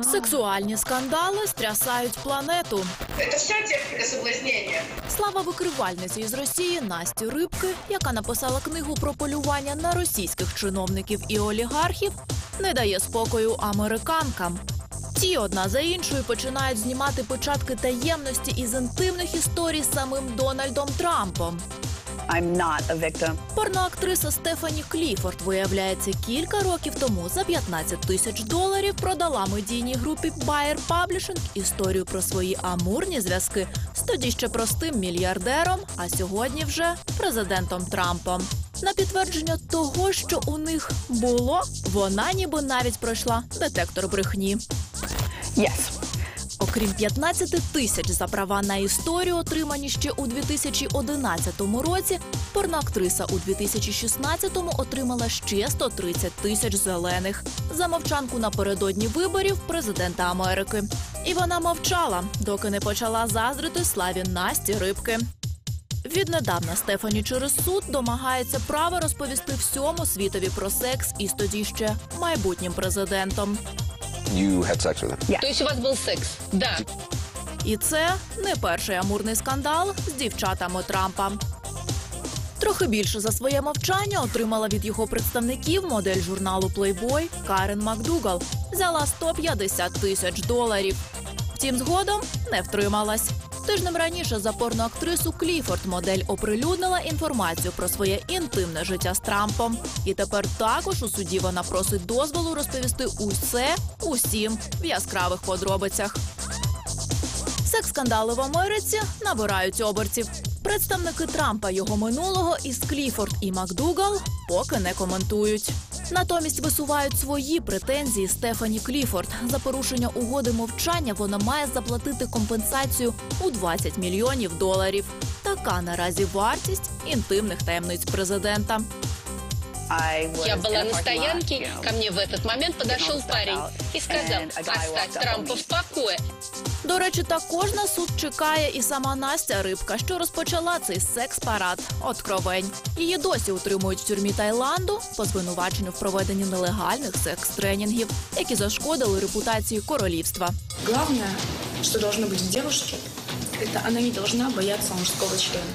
Сексуальні скандали стрясають планету. Это вся техника соблазнения. Слава викривальниці із Росії Насті Рибки, яка написала книгу про полювання на російських чиновників і олігархів, не дає спокою американкам. Ті одна за іншою починають знімати початки таємності із інтимних історій з самим Дональдом Трампом. I'm not a victim. Порноактриса Стефані Кліфорд, виявляється, кілька років тому за 15 тисяч доларів продала медійній групі Bayer Publishing історію про свої амурні зв'язки з тоді ще простим мільярдером, а сьогодні вже президентом Трампом. На підтвердження того, що у них було, вона ніби навіть пройшла детектор брехні. Yes. Окрім 15 тисяч за права на історію, отримані ще у 2011 році, порноактриса у 2016-му отримала ще 130 тисяч зелених за мовчанку напередодні виборів президента Америки. І вона мовчала, доки не почала заздрити славі Насті Рибки. Віднедавна Стефані через суд домагається права розповісти всьому світові про секс із тоді ще майбутнім президентом. You had sex with him. То есть у вас був секс? Да. І це не перший амурний скандал з дівчатами Трампа. Трохи більше за своє мовчання отримала від його представників модель журналу Playboy Карен Макдугал. Взяла 150 тисяч доларів. Втім, згодом не втрималась. Тижнем раніше за порноактрису Кліфорд модель оприлюднила інформацію про своє інтимне життя з Трампом. І тепер також у суді вона просить дозволу розповісти усе усім в яскравих подробицях. Секс-скандали в Америці набирають обертів. Представники Трампа його минулого із Кліфорд і Макдугал поки не коментують. Натомість висувають свої претензії Стефані Кліфорд. За порушення угоди мовчання вона має заплатити компенсацію у 20 мільйонів доларів. Така наразі вартість інтимних таємниць президента. I was Я in была a на parking lot, стоянке, you know, ко мне в этот момент подошел stuff парень out, и сказал, and a guy оставь walked up on Трампа me. в покое. До речі, також на суд чекає і сама Настя Рибка, що розпочала цей секс-парад. Откровень. Її досі утримують в тюрмі Таїланду по звинуваченню в проведенні нелегальних секс-тренінгів, які зашкодили репутації королівства. Главное, что должно быть в девушке, это она не должна бояться мужского члена.